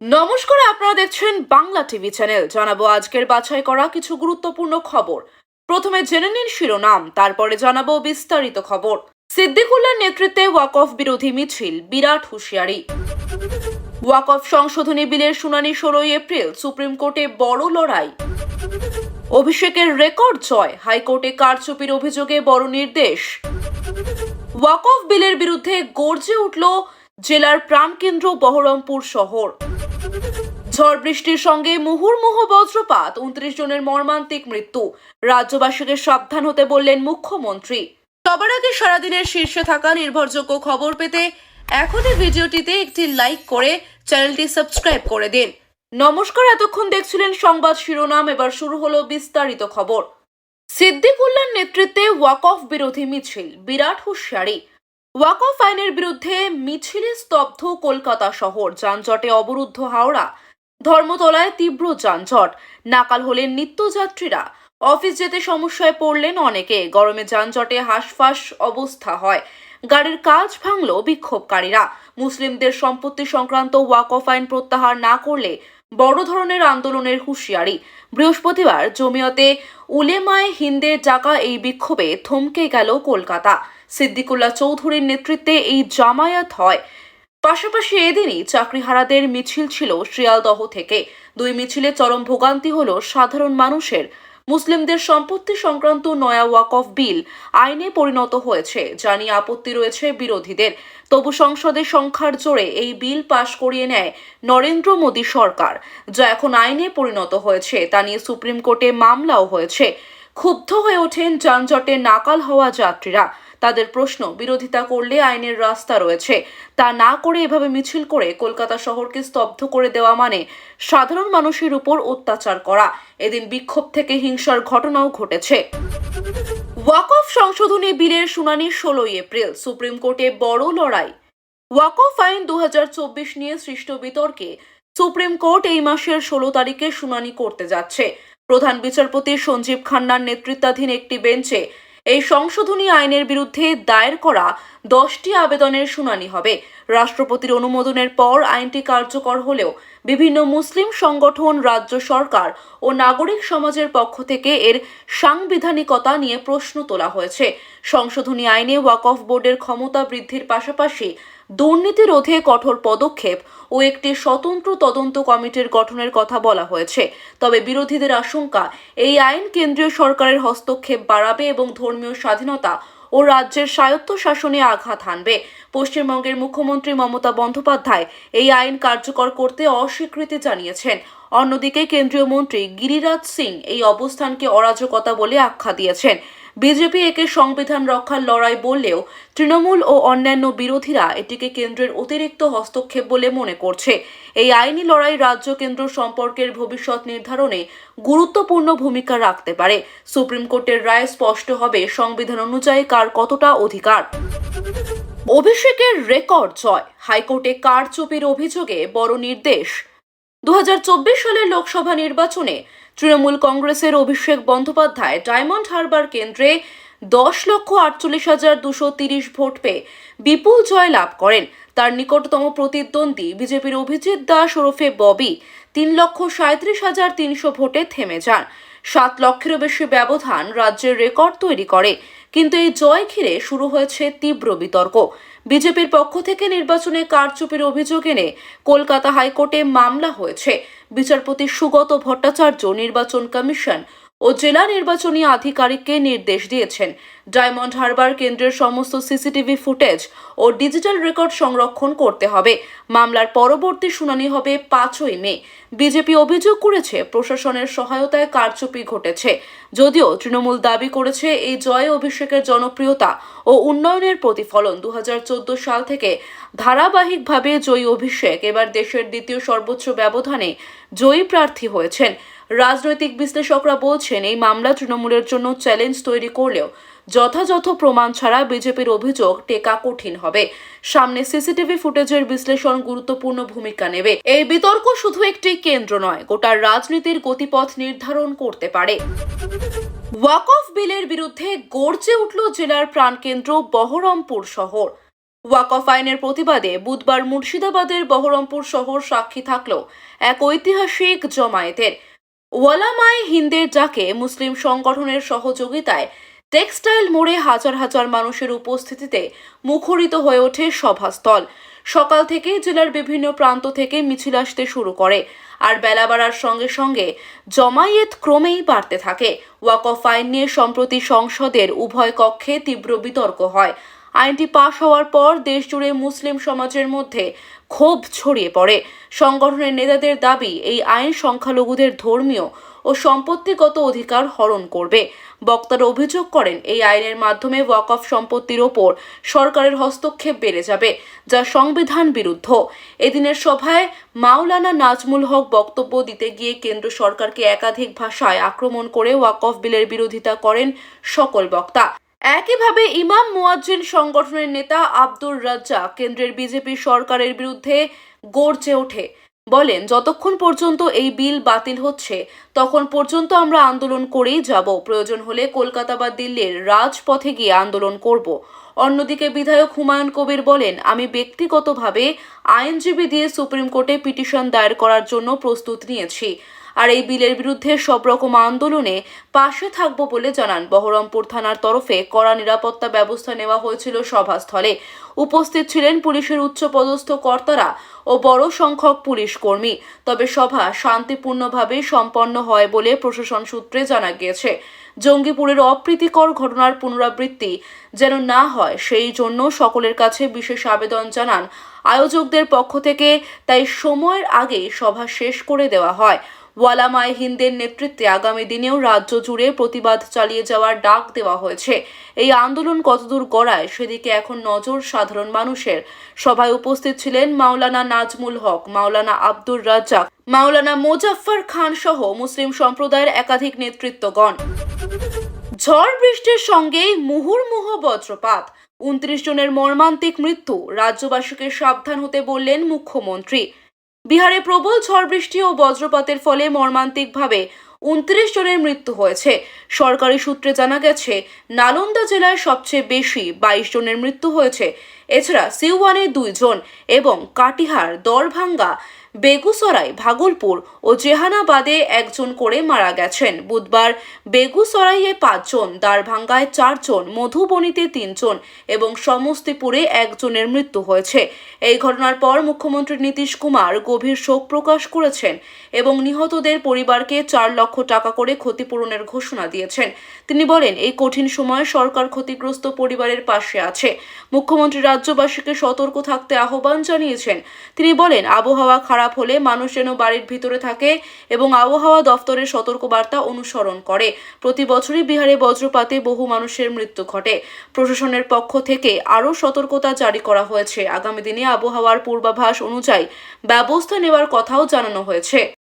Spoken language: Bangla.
নমস্কার, আপনারা দেখছেন বাংলা টিভি চ্যানেল। জানাব আজকের বাছাই করা কিছু গুরুত্বপূর্ণ খবর। প্রথমে জেনে নিন শিরোনাম, তারপরে জানাব বিস্তারিত খবর। সিদ্দিকুল্লার নেতৃত্বে ওয়াকফ বিরোধী মিছিল, বিরাট হুঁশিয়ারি। ওয়াকফ সংশোধনী বিলের শুনানি ষোলোই এপ্রিল, সুপ্রিম কোর্টে বড় লড়াই। অভিষেকের রেকর্ড জয়, হাইকোর্টে কারচুপির অভিযোগে বড় নির্দেশ। ওয়াকফ বিলের বিরুদ্ধে গর্জে উঠল জেলার প্রাণকেন্দ্র বহরমপুর শহর। ঝড় বৃষ্টির সঙ্গে মুহুর্মুহ বজ্রপাত, উনত্রিশ জনের মর্মান্তিক মৃত্যু। রাজ্যবাসীকে সাবধান হতে বললেন মুখ্যমন্ত্রী। সবার আগে সারাদিনের শীর্ষে থাকা নির্ভরযোগ্য খবর পেতে এখনই ভিডিওটিতে একটি লাইক করে চ্যানেলটি সাবস্ক্রাইব করে দিন। নমস্কার, এতক্ষণ দেখছিলেন সংবাদ শিরোনাম, এবার শুরু হলো বিস্তারিত খবর। সিদ্দিকুল্লার নেতৃত্বে ওয়াকফ বিরোধী মিছিল, বিরাট হুঁশিয়ারি। ওয়াকফ আইনের বিরুদ্ধে মিছিলে স্তব্ধ কলকাতা শহর, যানজটে অবরুদ্ধ হাওড়া, ধর্মতলায় তীব্র যানজট, নাকাল হলেন নিত্যযাত্রীরা। অফিস যেতে সমস্যায় পড়লেন অনেকে, গরমে যানজটে হাঁসফাঁস অবস্থা হয়। গাড়ির কাজ ভাঙল বিক্ষোভকারীরা। মুসলিমদের সম্পত্তি সংক্রান্ত ওয়াকফ আইন প্রত্যাহার না করলে বড় ধরনের আন্দোলনের হুঁশিয়ারি। বৃহস্পতিবার জমিয়তে উলেমায় হিন্দের ডাকা এই বিক্ষোভে থমকে গেল কলকাতা। সিদ্দিকুল্লাহ চৌধুরীর নেতৃত্বে এই জামায়াত হয়। পাশাপাশি এদিনই চাকরিহারাদের মিছিল ছিল শিয়ালদহ থেকে। দুই মিছিলে চরম ভোগান্তি হল সাধারণ মানুষের। মুসলিমদের সম্পত্তি সংক্রান্ত নয়া ওয়াকফ বিল আইনে পরিণত হয়েছে, যা নিয়ে আপত্তি রয়েছে বিরোধীদের। তবু সংসদে সংখ্যার জোরে এই বিল পাশ করিয়ে নেয় নরেন্দ্র মোদী সরকার, যা এখন আইনে পরিণত হয়েছে। তা নিয়ে সুপ্রিম কোর্টে মামলাও হয়েছে। ক্ষুব্ধ হয়ে ওঠেন যানজটে নাকাল হওয়া যাত্রীরা। তাদের প্রশ্ন বিরোধিতা করলে আইনের রাস্তা রয়েছে। তা না করে এভাবে মিছিল করে কলকাতা শহরকে স্তব্ধ করে দেওয়া মানে সাধারণ মানুষের উপর অত্যাচার করা। এদিন বিক্ষোভ থেকে হিংসার ঘটনাও ঘটেছে। ওয়াকফ সংশোধনী বিলের শুনানি ষোলোই এপ্রিল। সুপ্রিম কোর্টে বড় লড়াই। ওয়াকফ আইন দু হাজার চব্বিশ নিয়ে সৃষ্ট বিতর্কে সুপ্রিম কোর্ট এই মাসের ষোলো তারিখে শুনানি করতে যাচ্ছে। প্রধান বিচারপতি সঞ্জীব খান্নার নেতৃত্বাধীন একটি বেঞ্চে এই সংশোধনী আইনের বিরুদ্ধে দায়ের করা দশটি আবেদনের শুনানি হবে। রাষ্ট্রপতির অনুমোদনের পর আইনটি কার্যকর হলেও বিভিন্ন মুসলিম সংগঠন, রাজ্য সরকার ও নাগরিক সমাজের পক্ষ থেকে এর সাংবিধানিকতা নিয়ে প্রশ্ন তোলা হয়েছে। সংশোধনী আইনে ওয়াকফ বোর্ডের ক্ষমতা বৃদ্ধির পাশাপাশি দুর্নীতি রোধে কঠোর পদক্ষেপ ও একটি স্বতন্ত্র তদন্ত কমিটির গঠনের কথা বলা হয়েছে। তবে বিরোধীদের আশঙ্কা, এই আইন কেন্দ্রীয় সরকারের হস্তক্ষেপ বাড়াবে এবং ধর্মীয় স্বাধীনতা ও রাজ্যের স্বায়ত্ত শাসনে আঘাত হানবে। পশ্চিমবঙ্গের মুখ্যমন্ত্রী মমতা বন্দ্যোপাধ্যায় এই আইন কার্যকর করতে অস্বীকৃতি জানিয়েছেন। অন্যদিকে কেন্দ্রীয় মন্ত্রী গিরিরাজ সিং এই অবস্থানকে অরাজকতা বলে আখ্যা দিয়েছেন। বিজেপি একে সংবিধান রক্ষার লড়াই বললেও তৃণমূল ও অন্যান্য বিরোধীরা এটিকে কেন্দ্রের অতিরিক্ত হস্তক্ষেপ বলে মনে করছে। এই আইনি লড়াই রাজ্য কেন্দ্র সম্পর্কের ভবিষ্যৎ নির্ধারণে গুরুত্বপূর্ণ ভূমিকা রাখতে পারে। সুপ্রিম কোর্টের রায় স্পষ্ট হবে সংবিধান অনুযায়ী কার কতটা অধিকার। অভিষেকের রেকর্ড জয়। হাইকোর্টে কারচুপির অভিযোগে বড় নির্দেশ। দু হাজার চব্বিশ সালের লোকসভা নির্বাচনে তৃণমূল কংগ্রেসের অভিষেক বন্দ্যোপাধ্যায় ডায়মন্ড হারবার কেন্দ্রে দশ লক্ষ আটচল্লিশ হাজার দুশো তিরিশ ভোট পেয়ে বিপুল জয় লাভ করেন। তার নিকটতম প্রতিদ্বন্দ্বী বিজেপির অভিজিৎ দাস ওরফে ববি তিন লক্ষ সাঁত্রিশ হাজার তিনশো ভোটে থেমে যান। সাত লক্ষেরও বেশি ব্যবধান রাজ্যের রেকর্ড তৈরি করে। কিন্তু এই জয় ঘিরে শুরু হয়েছে তীব্র বিতর্ক। বিজেপির পক্ষ থেকে নির্বাচনে কারচুপির অভিযোগ এনে কলকাতা হাইকোর্টে মামলা হয়েছে। বিচারপতি সুগত ভট্টাচার্য নির্বাচন কমিশন ও জেলা নির্বাচনী আধিকারিককে নির্দেশ দিয়েছেন। ডায়মন্ড হারবার কেন্দ্রের সমস্ত সিসিটিভি ফুটেজ ও ডিজিটাল রেকর্ড সংরক্ষণ করতে হবে। মামলার পরবর্তী শুনানি হবে পাঁচই মে। বিজেপি অভিযোগ করেছে, প্রশাসনের সহায়তায় কারচুপি ঘটেছে। যদিও তৃণমূল দাবি করেছে, এই জয় অভিষেকের জনপ্রিয়তা ও উন্নয়নের প্রতিফলন দু হাজার চোদ্দ সাল থেকে ধারাবাহিকভাবে জয়ী অভিষেক এবার দেশের দ্বিতীয় সর্বোচ্চ ব্যবধানে জয়ী প্রার্থী হয়েছেন। রাজনৈতিক বিশ্লেষকরা বলছেন, এই মামলা তৃণমূলের জন্য চ্যালেঞ্জ তৈরি করলেও যথাযথ প্রমাণ ছাড়া বিজেপির অভিযোগ টেকা কঠিন হবে। সামনে সিসিটিভি ফুটেজের বিশ্লেষণ গুরুত্বপূর্ণ ভূমিকা নেবে। এই বিতর্ক শুধু একটি কেন্দ্র নয়, গোটা রাজনীতির গতিপথ নির্ধারণ করতে পারে। ওয়াকফ বিলের বিরুদ্ধে গর্জে উঠল জেলার প্রাণকেন্দ্র বহরমপুর শহর। ওয়াকফ আইনের প্রতিবাদে বুধবার মুর্শিদাবাদের বহরমপুর শহর সাক্ষী থাকল এক ঐতিহাসিক জমায়েতের। ওয়ালামায় হিন্দের ডাকে মুসলিম সংগঠনের সহযোগিতায় টেক্সটাইল মোড়ে হাজার হাজার মানুষের উপস্থিতিতে মুখরিত হয়ে ওঠে সভাস্থল। সকাল থেকে জেলার বিভিন্ন প্রান্ত থেকে মিছিল আসতে শুরু করে আর বেলা বাড়ার সঙ্গে সঙ্গে জমায়েত ক্রমেই বাড়তে থাকে। ওয়াকফ আইন নিয়ে সম্প্রতি সংসদের উভয় কক্ষে তীব্র বিতর্ক হয়। আইনটি পাশ হওয়ার পর দেশজুড়ে মুসলিম সমাজের মধ্যে ক্ষোভ ছড়িয়ে পড়ে। সংগঠনের নেতাদের দাবি, এই আইন সংখ্যালঘুদের ধর্মীয় ও সম্পত্তিগত অধিকার হরণ করবে। বক্তারা অভিযোগ করেন, এই আইনের মাধ্যমে ওয়াকফ সম্পত্তির ওপর সরকারের হস্তক্ষেপ বেড়ে যাবে, যা সংবিধান বিরুদ্ধ। এদিনের সভায় মাওলানা নাজমুল হক বক্তব্য দিতে গিয়ে কেন্দ্র সরকারকে একাধিক ভাষায় আক্রমণ করে ওয়াকফ বিলের বিরোধিতা করেন সকল বক্তা। একইভাবে ইমাম মুয়াজ্জিন সংগঠনের নেতা আব্দুর রাজ্জাক কেন্দ্রের বিজেপি সরকারের বিরুদ্ধে গর্জে ওঠে। বলেন, যতক্ষণ পর্যন্ত এই বিল বাতিল হচ্ছে, তখন পর্যন্ত আমরা আন্দোলন করেই যাব। প্রয়োজন হলে কলকাতা বা দিল্লির রাজপথে গিয়ে আন্দোলন করব। অন্যদিকে বিধায়ক হুমায়ুন কবির বলেন, আমি ব্যক্তিগতভাবে আইনজীবী দিয়ে সুপ্রিম কোর্টে পিটিশন দায়ের করার জন্য প্রস্তুত নিয়েছি। আর এই বিলের বিরুদ্ধে সব রকম আন্দোলনে পাশে থাকব বলে জানান। বহরমপুর থানার তরফে কড়া নিরাপত্তা ব্যবস্থা নেওয়া হয়েছিল সভাস্থলে। উপস্থিত ছিলেন পুলিশের উচ্চপদস্থ কর্তারা ও বড় সংখ্যক পুলিশ কর্মী। তবে সভা শান্তিপূর্ণভাবে সম্পন্ন হয় বলে প্রশাসন সূত্রে জানা গিয়েছে। জঙ্গিপুরের অপ্রীতিকর ঘটনার পুনরাবৃত্তি যেন না হয়, সেই জন্য সকলের কাছে বিশেষ আবেদন জানান আয়োজকদের পক্ষ থেকে, তাই সময়ের আগে সভা শেষ করে দেওয়া হয়। ওয়ালামায় হিন্দের নেতৃত্বে আগামী দিনেও রাজ্য জুড়ে প্রতিবাদ চালিয়ে যাওয়ার ডাক দেওয়া হয়েছে। এই আন্দোলন কতদূর গড়ায় সেদিকে এখন নজর সাধারণ মানুষের। সভায় উপস্থিত ছিলেন মাওলানা নাজমুল হক, মাওলানা আব্দুর রাজ্জাক, মাওলানা মোজাফফর খান সহ মুসলিম সম্প্রদায়ের একাধিক নেতৃত্বগণ। ঝড় বৃষ্টির সঙ্গেই মুহুর্মুহ বজ্রপাত। উনত্রিশ জনের মর্মান্তিক মৃত্যু। রাজ্যবাসীকে সাবধান হতে বললেন মুখ্যমন্ত্রী। বিহারে প্রবল ঝড় বৃষ্টি ও বজ্রপাতের ফলে মর্মান্তিকভাবে উনত্রিশ জনের মৃত্যু হয়েছে। সরকারি সূত্রে জানা গেছে, নালন্দা জেলায় সবচেয়ে বেশি বাইশ জনের মৃত্যু হয়েছে। এছাড়া সিওয়ানে দুই জন এবং কাটিহার, দরভাঙ্গা বেগুসরাই, ভাগলপুর ও জেহানাবাদে একজন করে মারা গেছেন। বুধবার বেগুসরাইয়ে পাঁচজন, দারভাঙ্গায় চারজন, মধুবনীতে তিনজন এবং সমস্তিপুরে একজনের মৃত্যু হয়েছে। এই ঘটনার পর মুখ্যমন্ত্রী নীতিশ কুমার গভীর শোক প্রকাশ করেছেন এবং নিহতদের পরিবারকে চার লক্ষ টাকা করে ক্ষতিপূরণের ঘোষণা দিয়েছেন। তিনি বলেন, এই কঠিন সময়ে সরকার ক্ষতিগ্রস্ত পরিবারের পাশে আছে। মুখ্যমন্ত্রী রাজ্যবাসীকে সতর্ক থাকতে আহ্বান জানিয়েছেন। তিনি বলেন, আবহাওয়া খারাপ হলে মানুষ যেন বাড়ির ভিতরে থাকে এবং আবহাওয়া দফতরের সতর্কবার্তা অনুসরণ করে। প্রতি বছরই বিহারে বজ্রপাতে বহু মানুষের মৃত্যু ঘটে। প্রশাসনের পক্ষ থেকে আরও সতর্কতা জারি করা হয়েছে। আগামী দিনে আবহাওয়ার পূর্বাভাস অনুযায়ী ব্যবস্থা নেওয়ার কথাও জানানো হয়েছে।